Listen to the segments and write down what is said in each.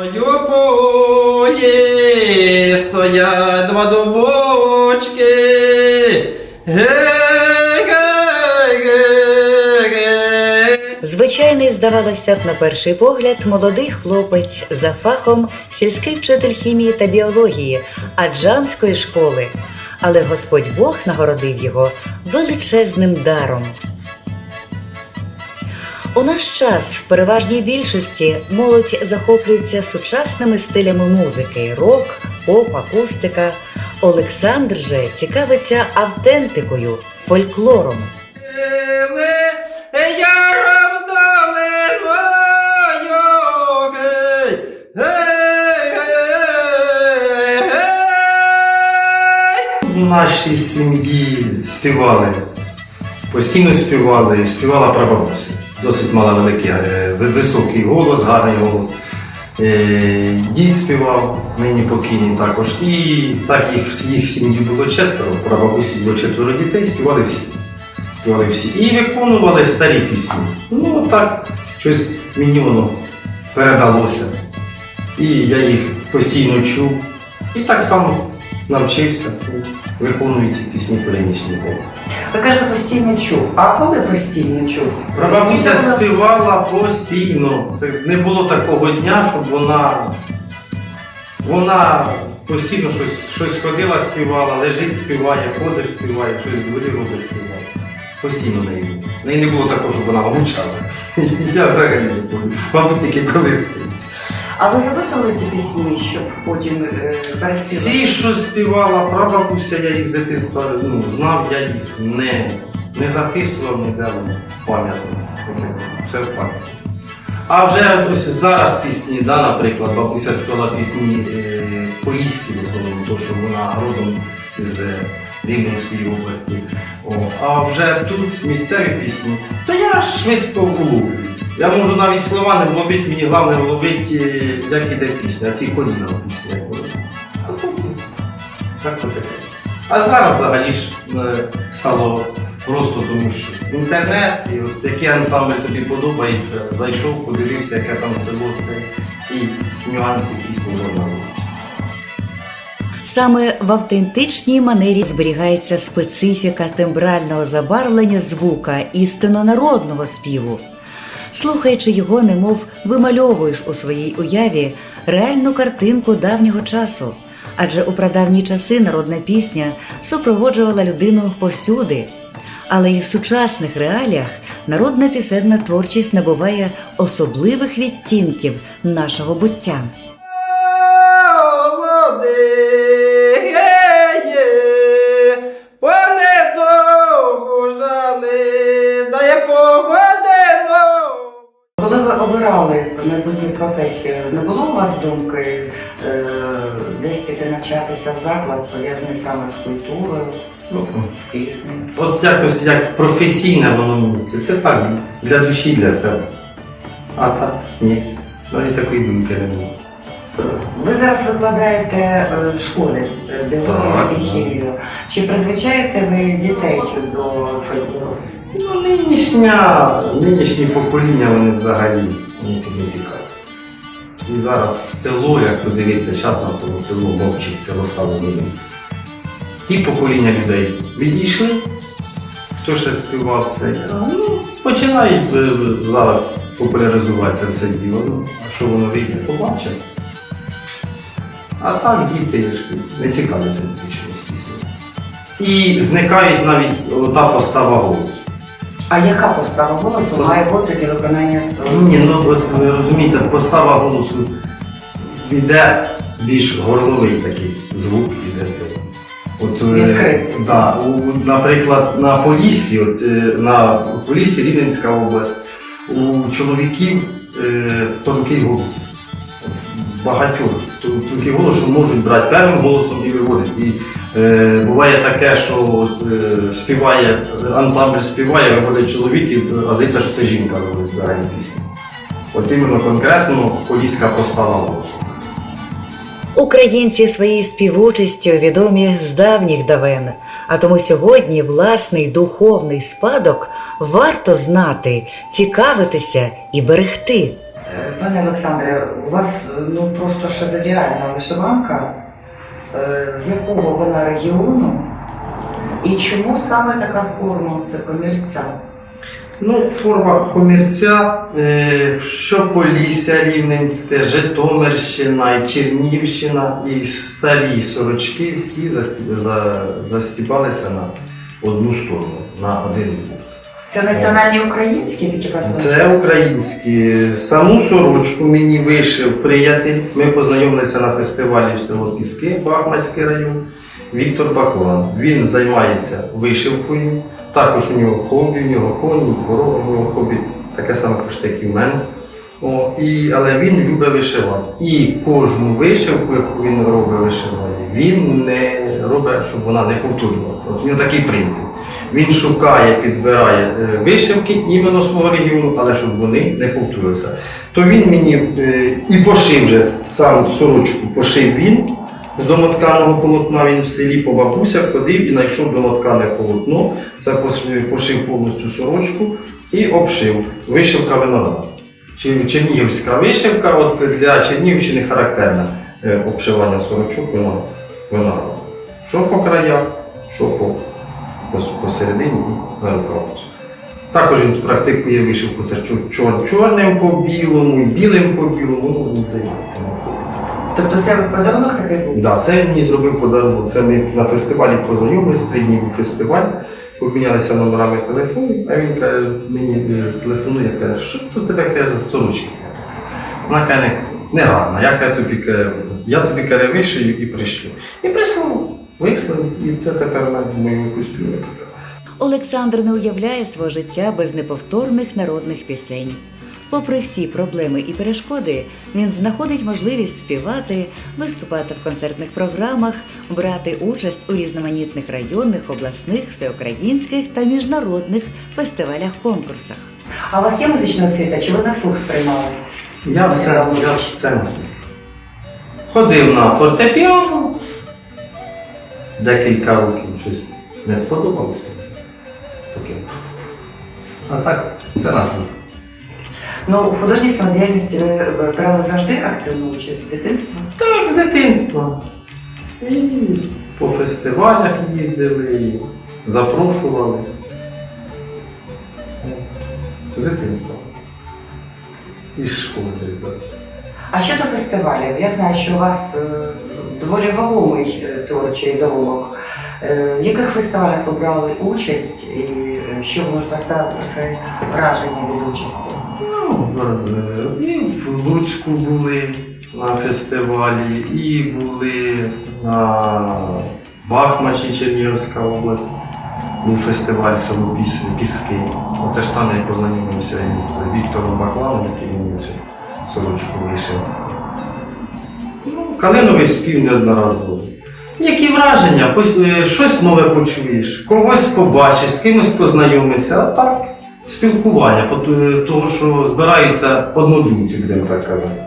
У полі стоять два дубочки. Звичайний, здавалося б, на перший погляд, молодий хлопець за фахом сільський вчитель хімії та біології Аджамської школи. Але Господь Бог нагородив його величезним даром. У наш час в переважній більшості молодь захоплюється сучасними стилями музики рок, поп, акустика. Олександр же цікавиться автентикою, фольклором. В нашій сім'ї співали, постійно співали, співала прабабуся. Досить мала великий, е, високий голос, гарний голос. Е, Дід співав, нині покійний також. І так їх, їх сім'ї було четверо, прабабусі було четверо дітей, співали всі. Співали всі. І виконували старі пісні. Ну так, щось мені воно передалося. І я їх постійно чув. І так само навчився, виконую пісні по лінічній мові. Ви кажете, постійно чув. А коли постійно чув? Прабабуся Після- співала постійно. Це не було такого дня, щоб вона. Вона постійно щось, щось ходила, співала, лежить, співає, ходить, співає, щось дворі робить, співає. Постійно в неї було. В неї не було такого, щоб вона мовчала. Я взагалі не помню. Мабуть, тільки коли спить. А ви записували ті пісні, щоб потім е, переспівати? Ці, що співала прабабуся, я їх з дитинства ну, знав, я їх не, не записував ніде ну, пам'ятно. Все в пам'яті. А вже ось зараз пісні, да, наприклад, бабуся співала пісні е, поліські, в основному, тому що вона родом з е, Рівненської області. О, а вже тут місцеві пісні, то я швидко вловлюю. Я можу навіть слова не вловити, мені головне вловити, е, як іде пісня, а ці коліна в пісні, як вони. А потім так то таке. А зараз взагалі ж е, стало просто тому, що інтернет, і от який ансамбль тобі подобається, зайшов, подивився, яке там село це і нюанси пісні робити. Саме в автентичній манері зберігається специфіка тембрального забарвлення звука істинно народного співу. Слухаючи його, немов вимальовуєш у своїй уяві реальну картинку давнього часу. Адже у прадавні часи народна пісня супроводжувала людину повсюди. Але і в сучасних реаліях народна пісенна творчість набуває особливих відтінків нашого буття. Обирали майбутню професію, не було у вас думки е, десь піти навчатися в заклад, пов'язаний саме з культурою, Ну, з піснею? От якось як професійне воно це, це так, для душі, для себе. А так, ні. Навіть такої думки не було. Ви зараз викладаєте е, в школі е, біологію Так, і хімію. Чи призвичаєте ви дітей до фольклору? Ну, нинішня, нинішні покоління вони взагалі мені не цікаві. І зараз село, як подивитися, зараз на село, село мовчить, село стало ніби. Ті покоління людей відійшли, хто ще співав це, ну, починають е, зараз популяризуватися все діло. Ну, а що воно вийде, побачимо. А так діти не цікавляться чомусь піснею. І зникають навіть та постава голосу. А яка постава голосу Пос- має бути для виконання? Ні, ну от ви розумієте, постава голосу йде більш горловий такий звук іде це. От, е, Відкритий. да, у, наприклад, на Поліссі, от, е, на Поліссі, Рівненська область, у чоловіків е, тонкий голос. От, Багатьох тон- тонкий голос, що можуть брати певним голосом і виводити. І буває таке, що от, е, співає, ансамбль співає, виходить чоловік, і а здається, що це жінка робить взагалі пісню. От іменно конкретно поліська постава голосу. Українці своєю співучістю відомі з давніх давен, а тому сьогодні власний духовний спадок варто знати, цікавитися і берегти. Е, Пане Олександре, у вас е, ну просто шедевральна вишиванка. Е, З якого вона регіону? І чому саме така форма? Це комірця? Ну, форма комірця, е, що Полісся Рівненське, Житомирщина, і Чернігівщина, і старі сорочки всі застіб- застібалися на одну сторону, на один бік. Це національні українські такі фасони? Це українські. Саму сорочку мені вишив приятель. Ми познайомилися на фестивалі в село Піски, Бахмацький район. Віктор Баклан. Він займається вишивкою. Також у нього хобі, у нього коні, корови, у нього хобі таке саме кошти, як і в мене. О, і, але він любить вишивати. І кожну вишивку, яку він робить вишиває, він не робить, щоб вона не повторювалася. У нього такий принцип. Він шукає, підбирає е, вишивки іменно свого регіону, але щоб вони не повторювалися. То він мені е, і пошив вже сам сорочку, пошив він з домотканого полотна. Він в селі по бабусях ходив і знайшов домоткане полотно. Це пошив повністю сорочку і обшив. Вишивка виноград. Чернігівська вишивка, от для Чернігівщини характерне е, обшивання сорочок вино- винограду. Що по краях, що по посередині і на рукавах. Також він практикує вишивку, це чор- чор- чорним по білому, білим по білому, ну він займається. Тобто це подарунок такий був? Да, це мені зробив подарунок. Це ми на фестивалі познайомилися, три дні був фестиваль, помінялися номерами телефону, а він каже, мені е, телефонує, каже, що тут тебе каже, за сорочки? Вона каже, не гарна, я тобі каже, я тобі каже, вишию і пришлю. І прислав, вислав, і це тепер в в моєму костюмі. Олександр не уявляє свого життя без неповторних народних пісень. Попри всі проблеми і перешкоди, він знаходить можливість співати, виступати в концертних програмах, брати участь у різноманітних районних, обласних, всеукраїнських та міжнародних фестивалях-конкурсах. А у вас є музична освіта? Чи ви на слух сприймали? Я все, я все на світ. Ходив на фортепіано. Декілька років щось не сподобалося. Покинув. А так, все на. Ну, у художній самодіяльності ви е, брали завжди активну участь з дитинства? Так, з дитинства. І по фестивалях їздили, і запрошували. З дитинства. І з школи. А щодо фестивалів, я знаю, що у вас е, доволі вагомий е, творчий dorobок. Е, В яких фестивалях ви брали участь і е, що можете сказати враження від участі? Ну, е, і в Луцьку були на фестивалі, і були на Бахмачі Чернігівська область. Був фестиваль село Піски. Оце ж там я познайомився із Віктором Бакланом, який мені цю сорочку вишив. Калиновий спів неодноразово. Які враження? Е, Щось нове почуєш, когось побачиш, з кимось познайомишся, а так спілкування, ту- того, що збираються однодумці, будемо так казати.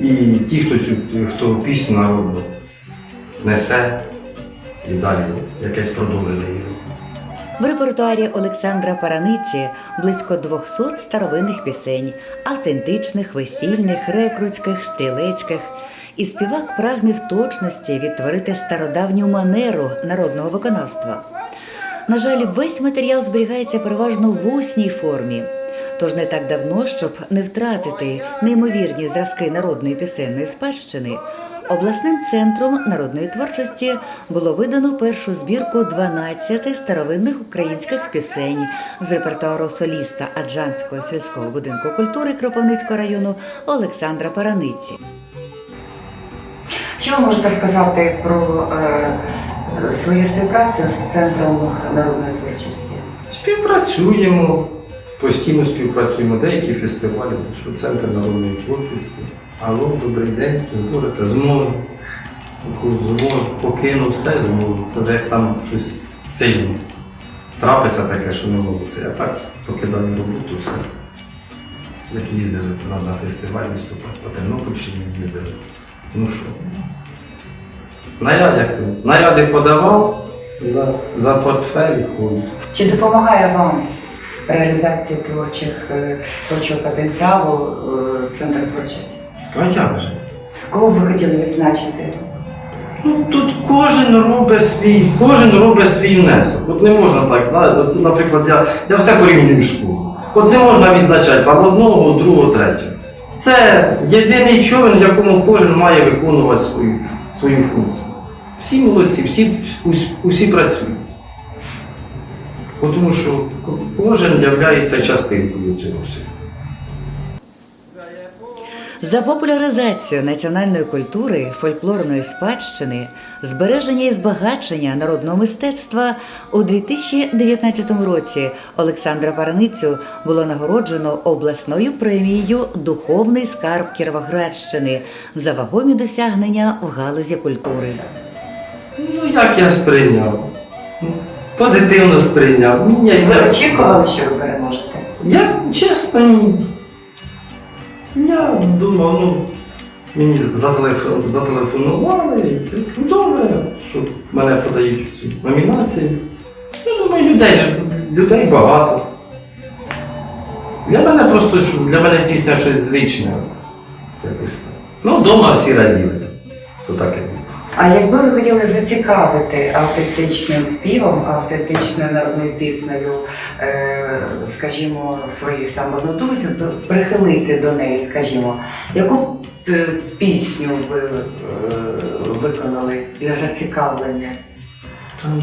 І ті, хто цю хто пісню народну несе і далі якесь продовження. її. В репертуарі Олександра Параниці близько 200 старовинних пісень, автентичних, весільних, рекрутських, стрілецьких. І співак прагне в точності відтворити стародавню манеру народного виконавства. На жаль, весь матеріал зберігається переважно в усній формі. Тож не так давно, щоб не втратити неймовірні зразки народної пісенної спадщини, обласним центром народної творчості було видано першу збірку 12 старовинних українських пісень з репертуару соліста Аджанського сільського будинку культури Кропивницького району Олександра Параниці. Що ви можете сказати про е, свою співпрацю з центром народної творчості? Співпрацюємо, постійно співпрацюємо, деякі фестивалі, що центр народної творчості. Алло, добрий день, зможете, зможу. Зможу, покину все, зможу. Це як там щось сильне. Трапиться таке, що не. Це я так покидаю роботу, все. Як їздили на фестиваль виступати, по Тернопільщині їздили. Ну що? Наряд, як наряди подавав за, за портфель ходить. Чи допомагає вам реалізації творчих, е, творчого потенціалу е, Центр творчості? А як же? Кого б ви хотіли відзначити? Ну, тут кожен робить свій, кожен робить свій внесок. От не можна так, да? От, наприклад, я, я все порівнюю в школу. От не можна відзначати там одного, другого, третього. Це єдиний човен, в якому кожен має виконувати свою, свою функцію. Всі молодці, всі, усі, працюють. Тому що кожен є частинкою цього всього. За популяризацію національної культури, фольклорної спадщини, збереження і збагачення народного мистецтва у 2019 році Олександра Параницю було нагороджено обласною премією Духовний скарб Кіровоградщини за вагомі досягнення в галузі культури. Ну, як я сприйняв? Позитивно сприйняв. Мені Ви очікували, що ви переможете? Я чесно. Я думав, ну, мені зателеф- зателефонували, і це ну, добре, що мене подають в цю номінацію. Ну, думаю, людей людей багато. Для мене просто для мене пісня щось звичне. Ну, вдома всі раділи. То таке. А якби ви хотіли зацікавити автентичним співом, автентичною народною піснею, е, скажімо, своїх там однодумців, прихилити до неї, скажімо, яку б, е, пісню ви е, виконали для зацікавлення? Там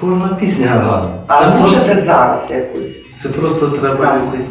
кожна пісня гарна. А Це може просто, це зараз якусь це просто треба Так. людей.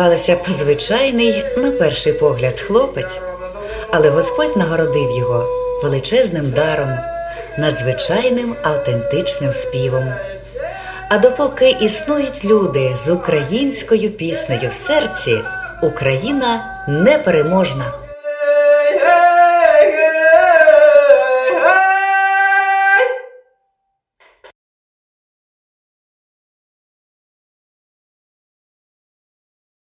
Здавалося б, звичайний на перший погляд хлопець, але Господь нагородив його величезним даром, надзвичайним автентичним співом. А допоки існують люди з українською піснею в серці, Україна непереможна.